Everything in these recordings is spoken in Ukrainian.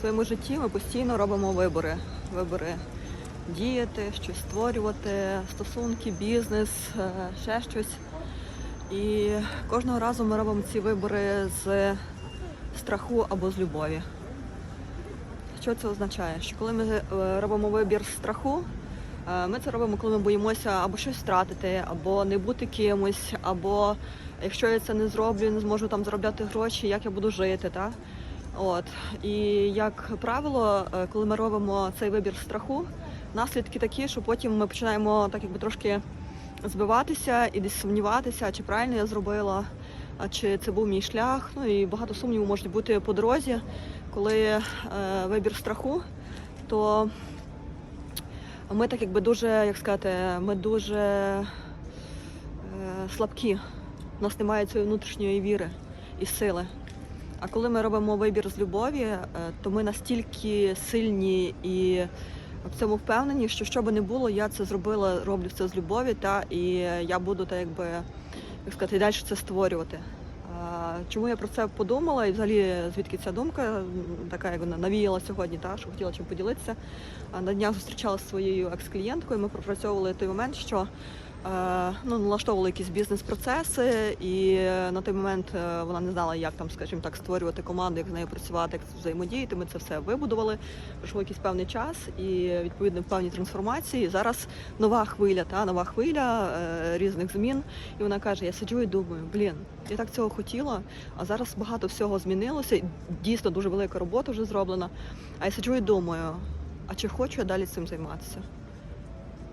своєму житті ми постійно робимо вибори. Вибори діяти, щось створювати, стосунки, бізнес, е, ще щось. І кожного разу ми робимо ці вибори з страху або з любові. Що це означає? Що коли ми е, робимо вибір з страху, е, ми це робимо, коли ми боїмося або щось втратити, або не бути кимось, або якщо я це не зроблю, не зможу там заробляти гроші, як я буду жити. Та? От. І як правило, е, коли ми робимо цей вибір страху, наслідки такі, що потім ми починаємо так якби трошки збиватися і десь сумніватися, чи правильно я зробила, а чи це був мій шлях. Ну і багато сумнівів може бути по дорозі, коли е, вибір страху, то ми так якби дуже, як сказати, ми дуже е, слабкі. У нас немає цієї внутрішньої віри і сили. А коли ми робимо вибір з любові, е, то ми настільки сильні і в цьому впевнені, що що би не було, я це зробила, роблю це з любові, та і я буду так якби як сказати, і далі це створювати. Чому я про це подумала і взагалі звідки ця думка така, як вона навіяла сьогодні, та що хотіла чим поділитися. На днях зустрічалася своєю екс-клієнткою. Ми пропрацьовували той момент, що ну, налаштовували якісь бізнес-процеси, і е, на той момент е, вона не знала, як там, скажімо так, створювати команду, як з нею працювати, як взаємодіяти. Ми це все вибудували. Пройшов якийсь певний час і відповідно певні трансформації. Зараз нова хвиля, та нова хвиля е, різних змін. І вона каже: Я сиджу і думаю, блін, я так цього хотіла, а зараз багато всього змінилося. Дійсно дуже велика робота вже зроблена. А я сиджу і думаю, а чи хочу я далі цим займатися?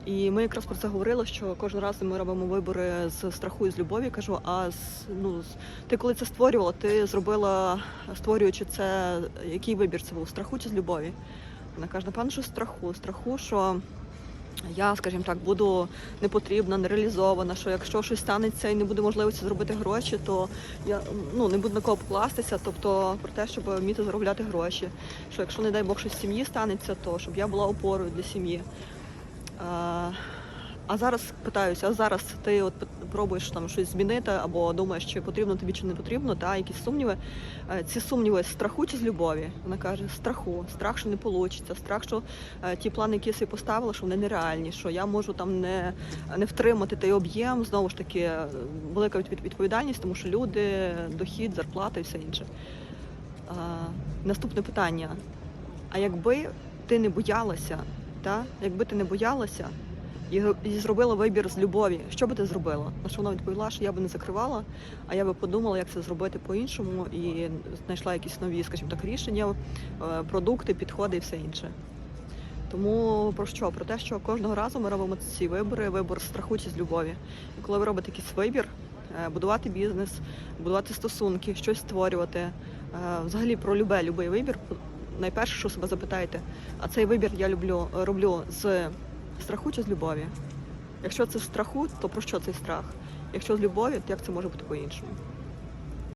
І ми якраз про це говорили, що кожен раз ми робимо вибори з страху і з любові. Кажу, а з, ну, з- ти коли це створювала, ти зробила, створюючи це, який вибір це був? Страху чи з любові? Вона каже, напевно, що страху. Страху, що я, скажімо так, буду непотрібна, нереалізована, що якщо щось станеться і не буде можливості зробити гроші, то я ну, не буду на кого покластися, тобто про те, щоб вміти заробляти гроші. Що якщо, не дай Бог, щось в сім'ї станеться, то щоб я була опорою для сім'ї. А, а зараз питаюся, а зараз ти от пробуєш там щось змінити або думаєш, чи потрібно тобі, чи не потрібно, та якісь сумніви. Е, Ці сумніви страху чи з любові? Вона каже, страху, страх, що не вийде, страх, що е, ті плани, які я собі поставила, що вони нереальні, що я можу там не, не втримати той об'єм. Знову ж таки, е, велика відповідальність, тому що люди, дохід, зарплата і все інше. А, наступне питання: а якби ти не боялася, та? якби ти не боялася і, і зробила вибір з любові, що би ти зробила? На що вона відповіла, що я би не закривала, а я би подумала, як це зробити по-іншому, і знайшла якісь нові, скажімо так, рішення, е, продукти, підходи і все інше. Тому про що? Про те, що кожного разу ми робимо ці вибори, вибор страху чи з любові. І коли ви робите якийсь вибір, е, будувати бізнес, будувати стосунки, щось створювати, е, взагалі про любе, любий вибір, найперше, що себе запитаєте, а цей вибір я люблю, роблю з страху чи з любові? Якщо це з страху, то про що цей страх? Якщо з любові, то як це може бути по-іншому?